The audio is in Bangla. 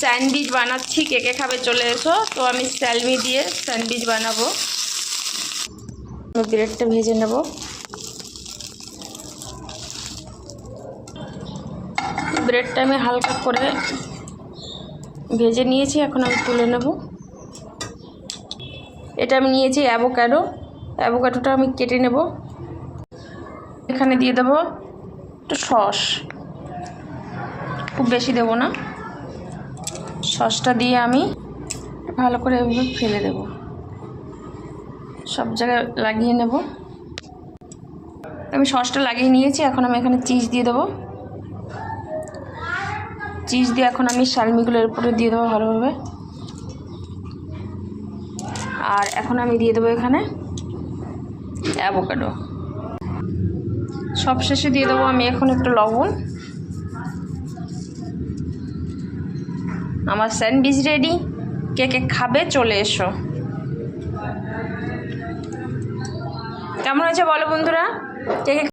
স্যান্ডউইচ বানাচ্ছি, কে কে খাবে চলে এসো। তো আমি স্যালমি দিয়ে স্যান্ডউইচ বানাবো। ব্রেডটা ভেজে নেব। ব্রেডটা আমি হালকা করে ভেজে নিয়েছি, এখন আমি তুলে নেব। এটা আমি নিয়েছি অ্যাভোক্যাডো অ্যাভোক্যাডোটা আমি কেটে নেব। এখানে দিয়ে দেবো একটু সস। খুব বেশি দেবো না। সসটা দিয়ে আমি ভালো করে এভাবে ফেলে দেব। সব জায়গায় লাগিয়ে নেব। আমি সসটা লাগিয়ে নিয়েছি, এখন আমি এখানে চিজ দিয়ে দেবো। চিজ দিয়ে এখন আমি শালমিগুলোর উপরে দিয়ে দেবো ভালোভাবে। আর এখন আমি দিয়ে দেবো এখানে অ্যাভোকাডো। সব শেষে দিয়ে দেবো আমি এখন একটু লবণ। আমার স্যান্ডউইচ রেডি কে কে খাবে চলে এসো। কেমন হয়েছে বলো বন্ধুরা? কে কে